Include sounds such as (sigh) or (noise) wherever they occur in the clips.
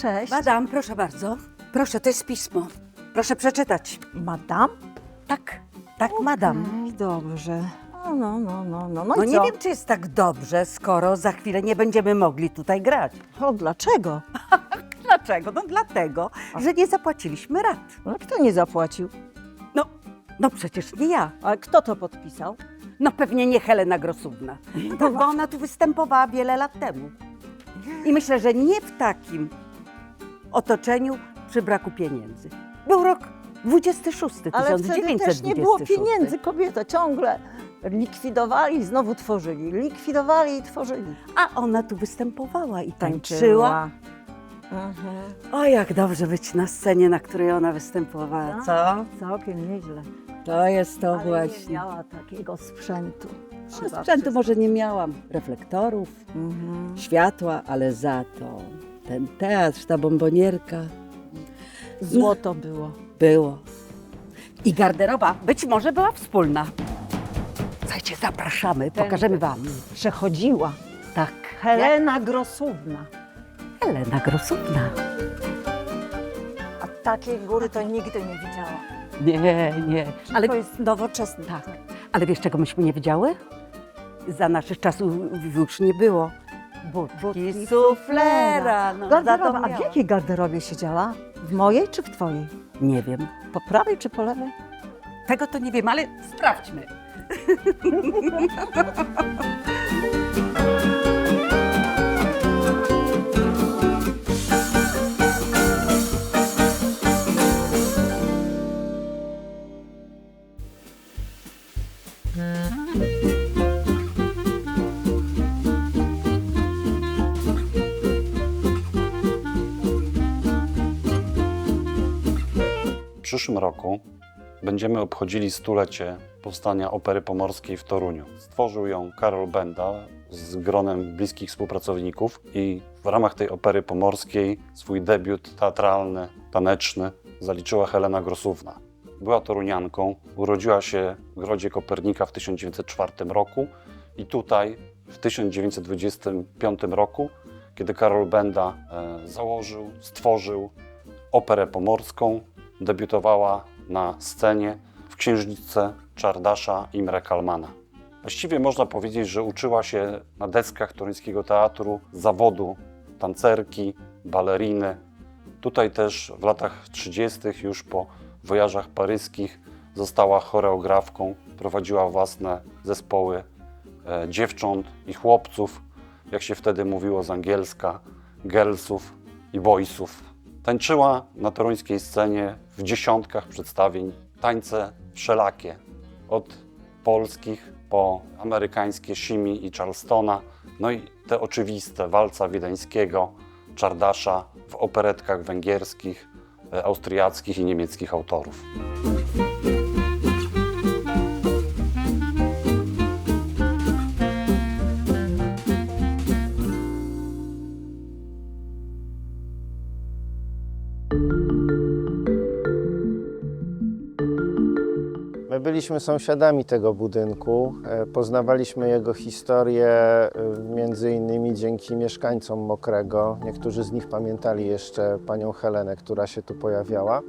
cześć. Madam, proszę bardzo. Proszę, to jest pismo. Proszę przeczytać. Madam? Tak, tak, madam. Mm, Dobrze. No, no, no, no, no. No, No i nie co? wiem, czy jest tak dobrze, skoro za chwilę nie będziemy mogli tutaj grać. O, dlaczego? (laughs) Dlaczego? No dlatego, że nie zapłaciliśmy rat. No, kto nie zapłacił? No, no przecież nie ja. A kto to podpisał? No pewnie nie Helena Grosówna. (laughs) Bo ona tu występowała wiele lat temu. I myślę, że nie w takim otoczeniu przy braku pieniędzy. Był rok 26, Ale wtedy 1926. też nie było pieniędzy, kobieta, ciągle likwidowali i znowu tworzyli, likwidowali i tworzyli. A ona tu występowała i tańczyła. Mhm. O, jak dobrze być na scenie, na której ona występowała, co? Całkiem nieźle. To jest to Ale nie właśnie. miała takiego sprzętu. No, Trzeba sprzętu może nie miałam, reflektorów, Mhm. światła, ale za to ten teatr, ta bombonierka Złoto było. było. I garderoba być może była wspólna. Słuchajcie, zapraszamy, pokażemy wam. Przechodziła. Tak, Helena Grosówna. Helena Grosówna. A takiej góry to nigdy nie widziała. Nie, nie. Ale Ale to jest nowoczesne. Tak. Ale wiesz, czego myśmy nie wiedziały? Za naszych czasów już nie było. Budki suflera. No, Garderoba. A w jakiej garderobie siedziała? W mojej czy w twojej? Nie wiem. Po prawej czy po lewej? Tego to nie wiem, ale sprawdźmy. (laughs) przyszłym roku będziemy obchodzili stulecie powstania Opery Pomorskiej w Toruniu. Stworzył ją Karol Benda z gronem bliskich współpracowników i w ramach tej Opery Pomorskiej swój debiut teatralny, taneczny zaliczyła Helena Grosówna. Była torunianką, urodziła się w Grodzie Kopernika w 1904 roku i tutaj w 1925 roku, kiedy Karol Benda e, założył, stworzył Operę Pomorską, debiutowała na scenie w księżniczce Czardasza Imre Kalmana. Właściwie można powiedzieć, że uczyła się na deskach toruńskiego teatru zawodu tancerki, baleriny. Tutaj też w latach 30. już po wojażach paryskich została choreografką, prowadziła własne zespoły e, dziewcząt i chłopców, jak się wtedy mówiło z angielska, girlsów i boysów. Tańczyła na toruńskiej scenie w dziesiątkach przedstawień tańce wszelakie, od polskich po amerykańskie Simi i Charlestona, no i te oczywiste walca wiedeńskiego, Czardasza w operetkach węgierskich, e, austriackich i niemieckich autorów. Byliśmy sąsiadami tego budynku, e, poznawaliśmy jego historię e, między innymi dzięki mieszkańcom Mokrego. Niektórzy z nich pamiętali jeszcze panią Helenę, która się tu pojawiała.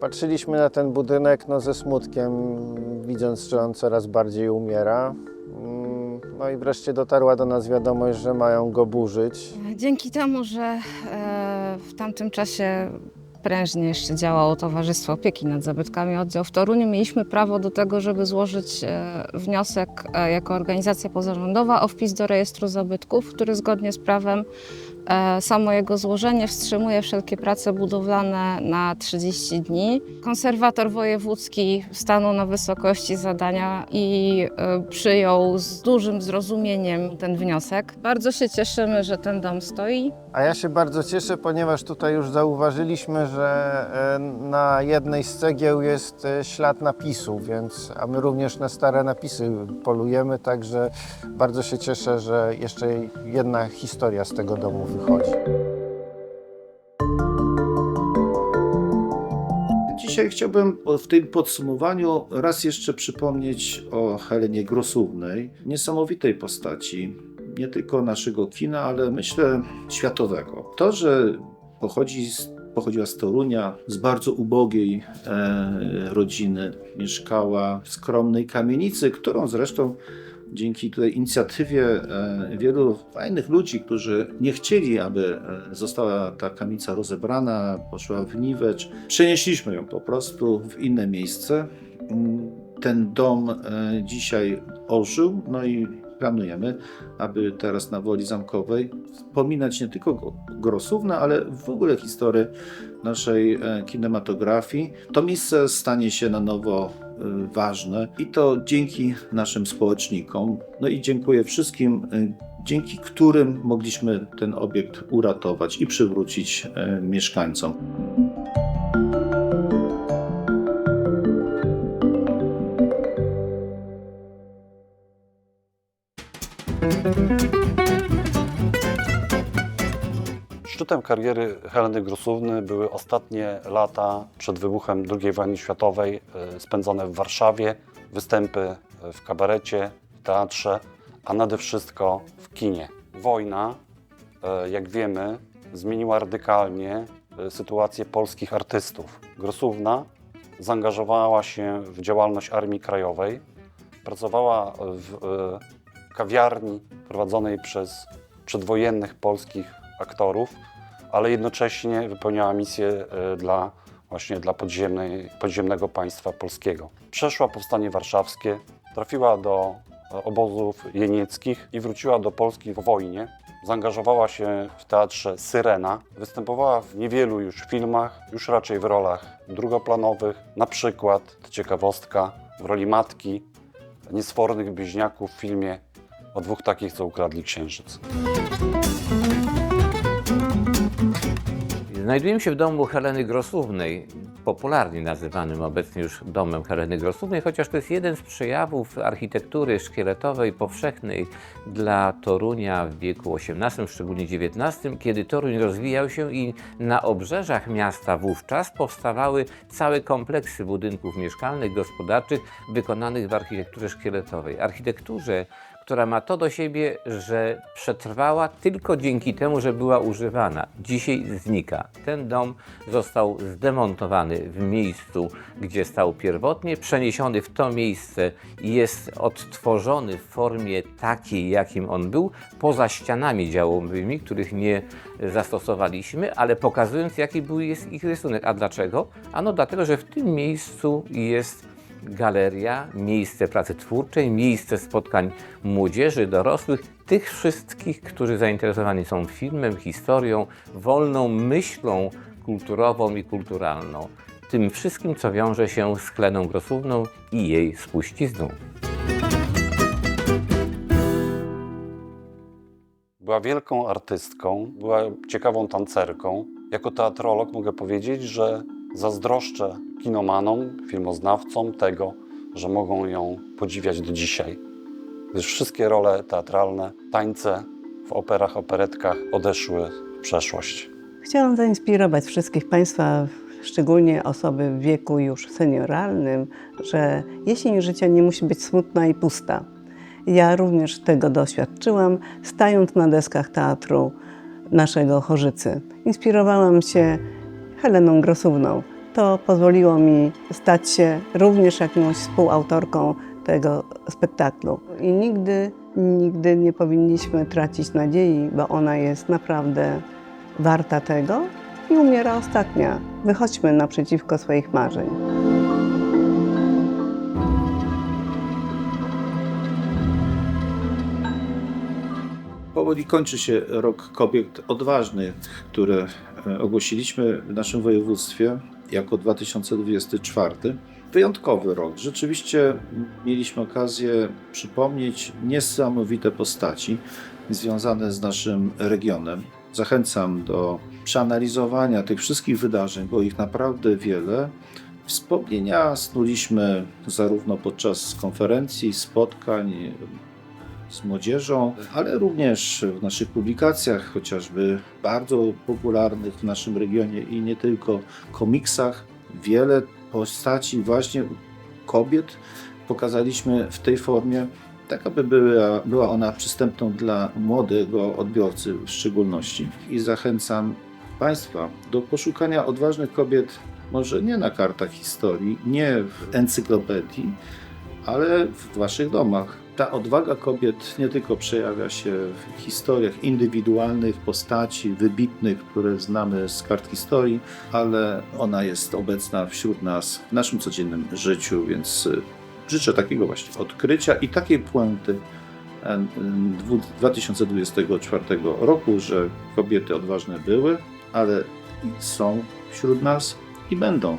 Patrzyliśmy na ten budynek no, ze smutkiem, widząc, że on coraz bardziej umiera. Mm, No i wreszcie dotarła do nas wiadomość, że mają go burzyć. Dzięki temu, że e, w tamtym czasie prężnie jeszcze działało Towarzystwo Opieki nad Zabytkami Oddział w Toruniu, mieliśmy prawo do tego, żeby złożyć e, wniosek e, jako organizacja pozarządowa o wpis do rejestru zabytków, który zgodnie z prawem e, samo jego złożenie wstrzymuje wszelkie prace budowlane na 30 dni. Konserwator wojewódzki stanął na wysokości zadania i przyjął z dużym zrozumieniem ten wniosek. Bardzo się cieszymy, że ten dom stoi. A ja się bardzo cieszę, ponieważ tutaj już zauważyliśmy, że e, na jednej z cegieł jest e, ślad napisu, więc a my również na stare napisy polujemy, także bardzo się cieszę, że jeszcze jedna historia z tego domu wychodzi. Dzisiaj chciałbym w tym podsumowaniu raz jeszcze przypomnieć o Helenie Grosównej, niesamowitej postaci, nie tylko naszego kina, ale myślę światowego. To, że pochodzi z, pochodziła z Torunia, z bardzo ubogiej e, rodziny. Mieszkała w skromnej kamienicy, którą zresztą dzięki tutaj inicjatywie e, wielu fajnych ludzi, którzy nie chcieli, aby e, została ta kamienica rozebrana, poszła w niwecz, przenieśliśmy ją po prostu w inne miejsce. Mm, Ten dom e, dzisiaj ożył, no i planujemy, aby teraz na Woli Zamkowej wspominać nie tylko Grosówna, ale w ogóle historię naszej e, kinematografii. To miejsce stanie się na nowo e, ważne i to dzięki naszym społecznikom. No i dziękuję wszystkim, e, dzięki którym mogliśmy ten obiekt uratować i przywrócić mieszkańcom. Szczytem kariery Heleny Grosówny były ostatnie lata przed wybuchem II wojny światowej e, spędzone w Warszawie, występy e, w kabarecie, w teatrze, a nade wszystko w kinie. Wojna, e, jak wiemy, zmieniła radykalnie sytuację polskich artystów. Grosówna zaangażowała się w działalność Armii Krajowej, pracowała w kawiarni prowadzonej przez przedwojennych polskich aktorów, ale jednocześnie wypełniała misję e, dla właśnie dla podziemnej, podziemnego państwa polskiego. Przeszła powstanie warszawskie, trafiła do e, obozów jenieckich i wróciła do Polski po wojnie. Zaangażowała się w teatrze Syrena, występowała w niewielu już filmach, już raczej w rolach drugoplanowych, na przykład, ciekawostka, w roli matki niesfornych bliźniaków w filmie o dwóch takich, co ukradli księżyc. Znajdujemy się w domu Heleny Grosównej, popularnie nazywanym obecnie już domem Heleny Grosównej, chociaż to jest jeden z przejawów architektury szkieletowej powszechnej dla Torunia w wieku XVIII, szczególnie XIX, kiedy Toruń rozwijał się i na obrzeżach miasta wówczas powstawały całe kompleksy budynków mieszkalnych, gospodarczych wykonanych w architekturze szkieletowej. Architekturze, która ma to do siebie, że przetrwała tylko dzięki temu, że była używana. Dzisiaj znika. Ten dom został zdemontowany w miejscu, gdzie stał pierwotnie, przeniesiony w to miejsce i jest odtworzony w formie takiej, jakim on był, poza ścianami działowymi, których nie zastosowaliśmy, ale pokazując, jaki był ich rysunek. A dlaczego? Ano dlatego, że w tym miejscu jest galeria, miejsce pracy twórczej, miejsce spotkań młodzieży, dorosłych, tych wszystkich, którzy zainteresowani są filmem, historią, wolną myślą kulturową i kulturalną. Tym wszystkim, co wiąże się z Kleną Grosówną i jej spuścizną. Była wielką artystką, była ciekawą tancerką. Jako teatrolog mogę powiedzieć, że zazdroszczę kinomanom, filmoznawcom tego, że mogą ją podziwiać do dzisiaj. Gdyż wszystkie role teatralne, tańce w operach, operetkach odeszły w przeszłość. Chciałam zainspirować wszystkich Państwa, szczególnie osoby w wieku już senioralnym, że jesień życia nie musi być smutna i pusta. Ja również tego doświadczyłam, stając na deskach teatru naszego Chorzycy. Inspirowałam się Heleną Grosówną. To pozwoliło mi stać się również jakąś współautorką tego spektaklu. I nigdy, nigdy nie powinniśmy tracić nadziei, bo ona jest naprawdę warta tego i umiera ostatnia. Wychodźmy naprzeciwko swoich marzeń. Powoli kończy się rok kobiet odważnych, które ogłosiliśmy w naszym województwie jako 2024. Wyjątkowy rok. Rzeczywiście mieliśmy okazję przypomnieć niesamowite postaci związane z naszym regionem. Zachęcam do przeanalizowania tych wszystkich wydarzeń, bo ich naprawdę wiele. Wspomnienia snuliśmy zarówno podczas konferencji, spotkań, z młodzieżą, ale również w naszych publikacjach, chociażby bardzo popularnych w naszym regionie i nie tylko komiksach. Wiele postaci właśnie kobiet pokazaliśmy w tej formie, tak aby była, była ona przystępną dla młodego odbiorcy w szczególności. I zachęcam Państwa do poszukania odważnych kobiet, może nie na kartach historii, nie w encyklopedii, ale w Waszych domach. Ta odwaga kobiet nie tylko przejawia się w historiach indywidualnych postaci, wybitnych, które znamy z kart historii, ale ona jest obecna wśród nas w naszym codziennym życiu, więc y, życzę takiego właśnie odkrycia i takiej puenty e, dwu- 2024 roku, że kobiety odważne były, ale są wśród nas i będą.